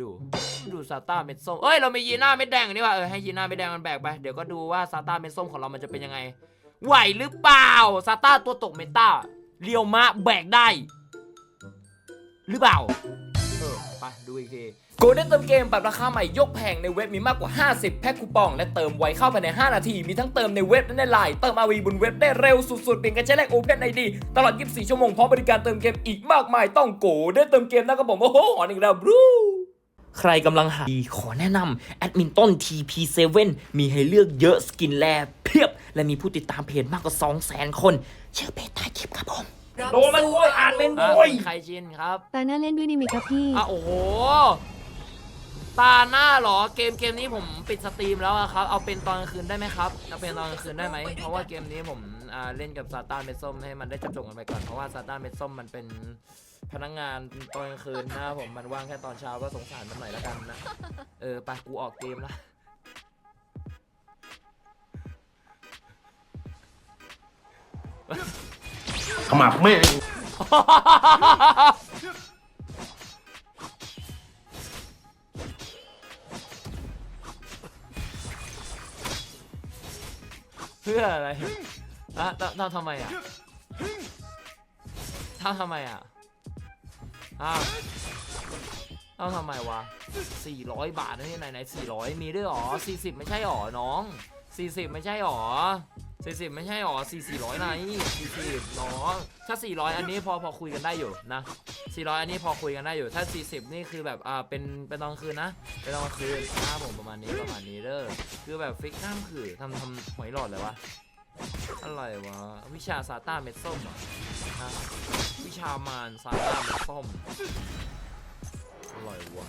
ดู ดูซาต้าเม็ดส้มเอ้ย เรามียีน่าเม็ดแดงนี่ว่าเออให้ยีน่าเม็ดแดงมันแบกไป เดี๋ยวก็ดูว่าซาต้าเม็ดส้มของเรามันจะเป็นยังไง ไหวหรือเปล่าซาต้าตัวตกเมตาเรียวมะแบกได้ หรือเปล่า เออ ไป ดูอีกทีโกลเด้นเติมเกมปรับราคาใหม่ยกแผงในเว็บมีมากกว่า 50 แพ็คคูปอง และเติมไวเข้าภายใน 5 นาที มีทั้งเติมในเว็บและในไลน์เติมอาวีบนเว็บได้เร็วสุดๆเพียงแค่ใช้เลขโอเพนไอดีตลอด 24 ชั่วโมงพร้อมบริการเติมเกมอีกมากมายต้องโกลเด้นเติมเกมนะครับผม โอ้โหหอนอีกแล้วบรู ใครกำลังหาขอแนะนำแอดมินต้น TP7 มีให้เลือกเยอะสกินแลเพียบ และมีผู้ติดตามเพจมากกว่า 200,000 คนเชื่อเพจใต้คลิปครับผม โดนมันโวยอ่านเป็นโวย ใครชินครับ ตาหน้าเล่นด้วยนี่ไหมครับพี่ อะโอ้โห ตาหน้าเหรอเกมเกมนี้ผมปิดสตรีมแล้วอะครับ เอาเป็นตอนกลางคืนได้ไหมครับเอาเป็นตอนกลางคืนได้ไหมเพราะว่าเกมนี้ผมอ่าเล่นกับซาตานเม็ดส้มให้มันได้จบจบกันไปก่อนเพราะว่าซาตานเม็ดส้มมันเป็นพนักงานตอนกลางคืนนะครับผมมันว่างแค่ตอนเช้าก็สงสารมันหน่อยแล้วกันนะเออไปกูออกเกมละขมับแม่ เพื่ออะไรอะทำทำทำไมอะทำทำไมอะอ้าวทำทำไมวะ 400 บาทนี่ไหนไหน400 มีด้วยหรอ 40 ไม่ใช่หรอน้อง 40 ไม่ใช่หรอ 40ไม่ใช่หรอ4 400ไหน40น้องถ้า400อันนี้พอพอคุยกันได้อยู่นะ400อันนี้พอคุยกันได้อยู่ ถ้า40นี่คือแบบอ่าเป็นเป็นตอนคืนนะเป็นตอนคืนนะผมประมาณนี้ประมาณนี้เด้อคือแบบฟิกน้ำคือทำทำหอยหลอดเลยวะอะไรวะวิชาซาต้าเม็ดส้มอฮะวิชามารซาต้าเม็ดส้มอะไรวะ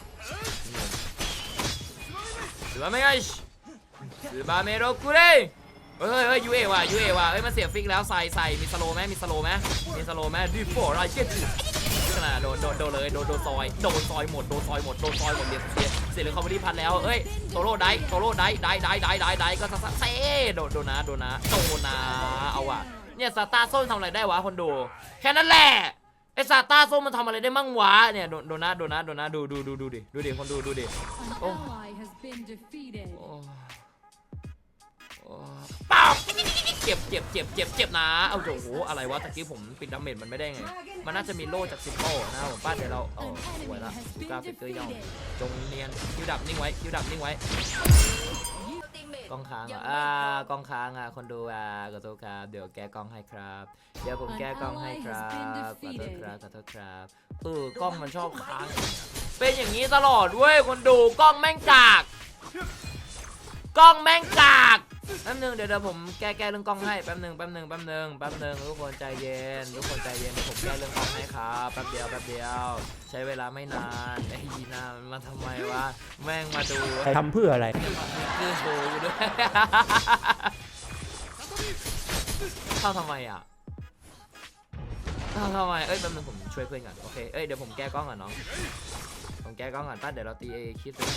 นี่สืบาเมไงสืบาเมโรกุเร เฮ้ยเฮ้ยยูเอว่ะยูเอว่ะเฮ้ยมันเสียฟิกแล้วใส่ใส่มีสโลว์ไหมมีสโลว์ไหมมีสโลว์ไหมดีโฟร์ไรเช่นขนาดโดนโดนโดนเลยโดนโดนซอยโดนซอยหมดโดนซอยหมดโดนซอยหมดเสียเสียเสียเลยคอมเมดี้พันแล้วเอ้ยโซโล่ได้โซโล่ได้ได้ได้ได้ได้ได้ก็ซะซะเซ่โดนโดนนะโดนนะโดนนะเอาว่ะเนี่ยซาต้าส้มทำอะไรได้วะคนดูแค่นั้นแหละไอซาต้าส้มมันทำอะไรได้มั่งวะเนี่ยโดนโดนนะโดนนะโดนนะดูดูดูดูดิดูดิคนดูดูดิ An ally has been defeated. โอ้โอ้ ปาบเจ็บเจ็บเจ็บเจ็บเจ็บนะ เอาโอ้โหอะไรวะตะกี้ผมปิดดาเมจมันไม่ได้ไง มันน่าจะมีโล่จากซิปโป้นะครับผมป้าเดี๋ยวเราเออสวยละดูกราฟิกเกอร์ย่องจงเนียนคิวดับนิ่งไว้คิวดับนิ่งไว้กองค้างอ่ากองค้างอะ คนดูอะขอโทษครับ เดี๋ยวแก้กล้องให้ครับ เดี๋ยวผมแก้กล้องให้ครับ ขอโทษครับ ขอโทษครับเออกล้องมันชอบค้าง เป็นอย่างนี้ตลอดเว้ย คนดู กล้องแม่งกาก กล้องแม่งกาก แป๊บนึงเดี๋ยวเดี๋ยวผมแก้แก้เรื่องกล้องให้แป๊บนึงแป๊บนึงแป๊บนึงแป๊บนึงทุกคนใจเย็นทุกคนใจเย็นเดี๋ยวผมแก้เรื่องกล้องให้ครับแป๊บเดียวแป๊บเดียว ใช้เวลาไม่นานไอ้ยีนามันมาทำไมวะแม่งมาดูทำเพื่ออะไรคือโชว์อยู่ด้วยเข้าทำไมอะเข้าทำไมเอ้ยแป๊บนึงผมช่วยเพื่อนก่อนโอเคเอ้ยเดี๋ยวผมแก้กล้องก่อนน้องผมแก้กล้องก่อนป้าเดี๋ยวเราตีเอคิดเลย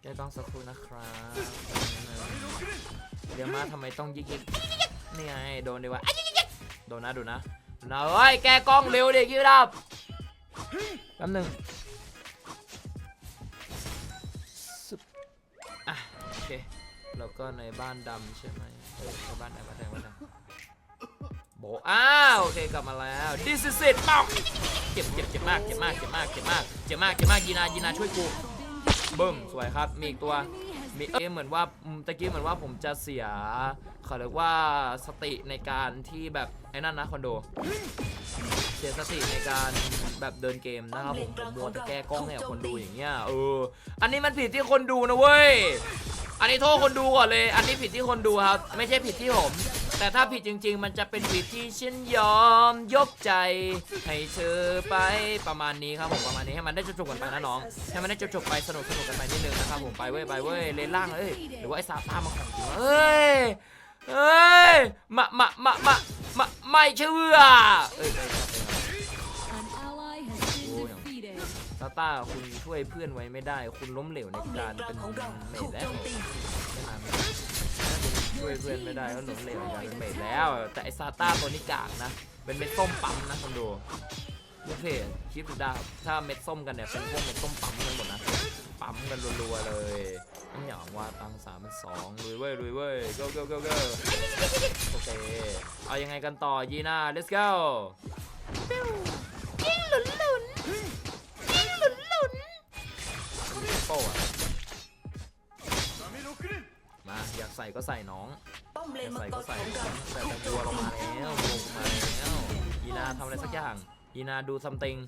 แก้กล้องสักครู่นะครับเดี๋ยวมาทำไมต้องยิกยิกนี่ไงโดนดีวะโดนนะดนนะโดนนะเฮ้ยแกกล้องเร็วดิคิวดับแป๊บนึงอะโอเคแล้วก็ในบ้านดำใช่ไหมเออในบ้านไหนบ้านแดงบ้านแดงโบอ้าวโอเคกลับมาแล้ว this is it ป้าเจ็บเจ็บเจ็บมากเจ็บมากเจ็บมากเจ็บมากเจ็บมากเจ็บมากยีนายีนาช่วยกู บึ้มสวยครับ มีอีกตัว มีเอเหมือนว่าตะกี้เหมือนว่าผมจะเสียเขาเรียกว่าสติในการที่แบบไอ้นั่นนะคอนโด เสียสติในการแบบเดินเกมนะครับผมผมัวแต่แก้กล้องให้กับคนดูอย่างเงี้ยเออ อันนี้มันผิดที่คนดูนะเว้ย อันนี้โทษคนดูก่อนเลย อันนี้ผิดที่คนดูครับ ไม่ใช่ผิดที่ผม แต่ถ้าผิดจริง ๆ มันจะเป็นผิดที่ฉันยอมยกใจ ให้เธอไปประมาณนี้ครับผมประมาณนี้ให้มันได้จบๆกันไปนะน้องให้มันได้จบๆไปสนุกสนุกกันไปนิดนึงนะครับผมไปเว้ยไปเว้ยเลนล่างเอ้ยหรือว่าไอ้ซาต้ามาของจริงเอ้ยเอ้ยมามามามามาไม่เชื่อเอ้ยซาต้าคุณช่วยเพื่อนไว้ไม่ได้ คุณล้มเหลวในการเป็นเมดแล้ว ช่วยเพื่อนไม่ได้ก็ล้มเหลวในการเป็นเมดแล้ว แต่ไอซาต้าตัวนี้กากนะ เป็นเม็ดส้มปั๊มนะคนดูโอเคคิดดูได้ถ้าเม็ดส้มกันเนี่ยเป็นพวกเม็ดส้มปั๊มกันหมดนะปั๊มกันรัวๆเลยอันอย่างว่าตังสามเป็นสองลุยเว้ยลุยเว้ย go go go go โอเคเอายังไงกันต่อยีน่า let's go โป้อะ มาอยากใส่ก็ใส่น้องป้อมเลอยานกมังใส่กก็รใส่ของเราแต่แต่วัวเรามาแล้ววัวกูมาแล้วยีนาทำอะไรสักอย่างยีนาดู something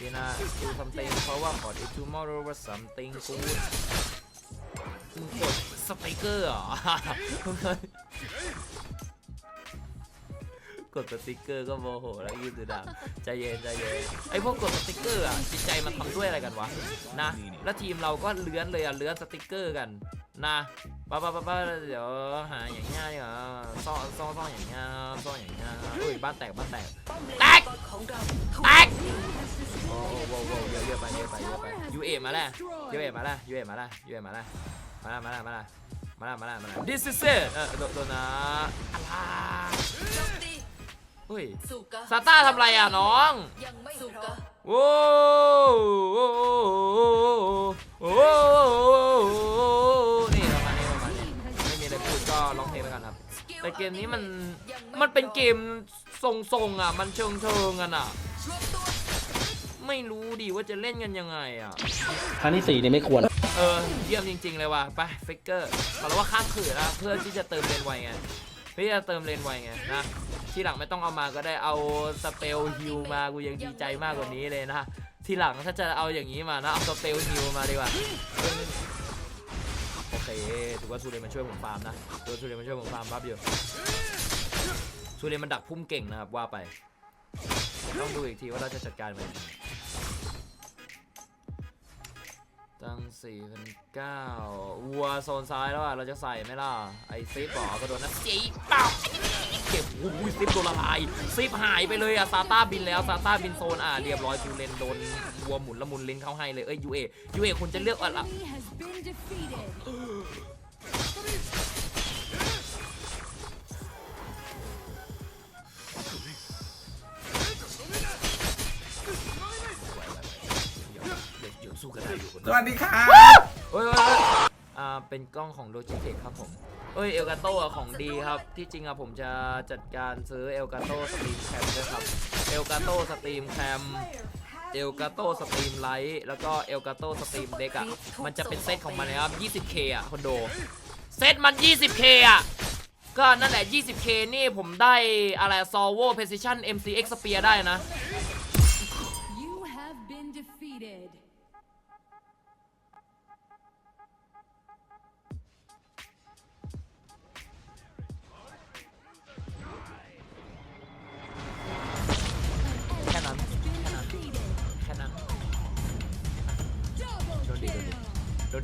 ยีนาดู something เพราะว่าขอ if tomorrow was something good มึงกดสติกเกอร์เหรอกดสติกเกอร์ก็โมโหแล้วยืดดูดังใจเย็นใจเย็นไอพวกกดสติกเกอร์อะจิตใจมันทำด้วยอะไรกันวะนะแล้วทีมเราก็เลื้อนเลยอะเลื้อนสติกเกอร์กันนะ ป้าป้าป้าป้าเดี๋ยวหาอย่างเงี้ยดีกว่าซ่อนซ่อนซ่อนอย่างเงี้ยซ่อนอย่างเงี้ยอุ้ยบ้านแตกบ้านแตกแตกแตกโอ้โหโอ้โหเยอะเยอะไปเยอะไปเยอะไปยูเอมาแล้วยูเอมาแล้วยูเอมาแล้วยูเอมาแล้วมาแล้วมาแล้วมาแล้วมาแล้วมาแล้วมาแล้ว this is it เออโดโดนะอะไรเฮ้ยสุกะซาต้าทำอะไรอะน้องโอ้ เกมนี้มันมันเป็นเกมทรงๆอะ มันเชิงเชิงๆกันอะรวมตัวไม่รู้ดิว่าจะเล่นกันยังไงอะ ครั้งที่สี่นี่ไม่ควร เออเยี่ยมจริง ๆ เลยว่ะไปฟิกเกอร์บอกแล้วว่าข้ามขืนนะเพื่อที่จะเติมเลนไวไงเพื่อจะเติมเลนไวไงนะที่หลังไม่ต้องเอามาก็ได้เอาสเปลฮิลมากูยังดีใจมากกว่านี้เลยนะทีหลังถ้าจะเอาอย่างนี้มานะเอาสเปลฮิลมาดีกว่าโอเค ถือว่าซูเรมันช่วยผมฟาร์มนะถือว่าซูเรมันช่วยผมฟาร์มบัฟอยู่ซูเรมันดักพุ่มเก่งนะครับว่าไป ต้องดูอีกทีว่าเราจะจัดการมันยังไงตั้ง4 0 0วัวโซนซ้ายแล้วอะ เราจะใส่ไหมล่ะ ไอ้ซิปอกระโดดนะจีเป้าเก็บโอ้โหซิปโดนละลายซิปหายไปเลยอะ ซาต้าบินแล้ว ซาต้าบินโซนอะ เรียบร้อยทูเลนโดนวัวหมุนละมุนลิ้นเข้าให้เลย เอ้ยยูเอยูเอคุณจะเลือกอะไร Enemy has been defeated. เดี๋ยวสู้กันได้อยู่สวัสดีค่ะเฮ้ยเฮ้ยเฮ้ยอ่าเป็นกล้องของ Logitech ครับผม เอ้ยเอลกาโตอะของดีครับ ที่จริงอะผมจะจัดการซื้อเอลกาโตสตรีมแคมด้วยครับเอลกาโตสตรีมแคม เอลกาโตสตรีมไลท์แล้วก็เอลกาโตสตรีมเด็กอะ มันจะเป็นเซตของมันนะครับ 20k อะคอนโด เซตมัน 20k อะ ก็นั่นแหละ 20k นี่ผมได้อะไรซอโว Precision MCX Spear ได้นะ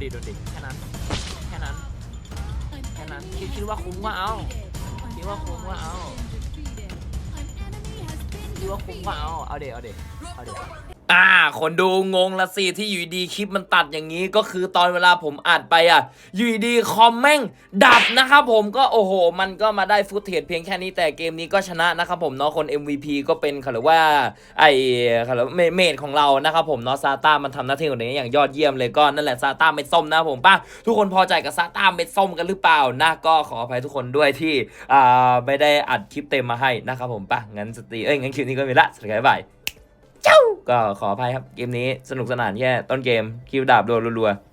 ดนดีโดนดิแค่นั้น แค่นั้น แค่นั้นคิดคิดว่าคุ้มก็เอาคิดว่าคุ้มก็เอาคิดว่าคุ้มว่าเอาเอาเดี๋ยวเอาเดี๋ยวเอาเดี๋ยว อ่า คนดูงงละสิที่อยู่ดีคลิปมันตัดอย่างนี้ก็คือตอนเวลาผมอัดไปอะอยู่ดีคอมแม่งดับนะครับผมก็โอ้โห มันก็มาได้ฟุตเทจเพียงแค่นี้แต่เกมนี้ก็ชนะนะครับผมเนาะคน MVP ก็เป็นเขาเรียกว่า ไอเขาเรียกเมดของเรานะครับผมเนาะซาต้ามันทำหน้าที่ของตัวเองอย่างยอดเยี่ยมเลยก็นั่นแหละซาต้าเม็ดส้มนะครับผมป้าทุกคนพอใจกับซาต้าเม็ดส้มกันหรือเปล่านะก็ขออภัยทุกคนด้วยที่อ่าไม่ได้อัดคลิปเต็มมาให้นะครับผมป้างั้นสตรีเอ้ยงั้นคลิปนี้ก็มีละสวัสดีครับบ๊ายบาย ก็ขออภัยครับเกมนี้สนุกสนานแค่ต้นเกมคิวดาบโดนรัวๆ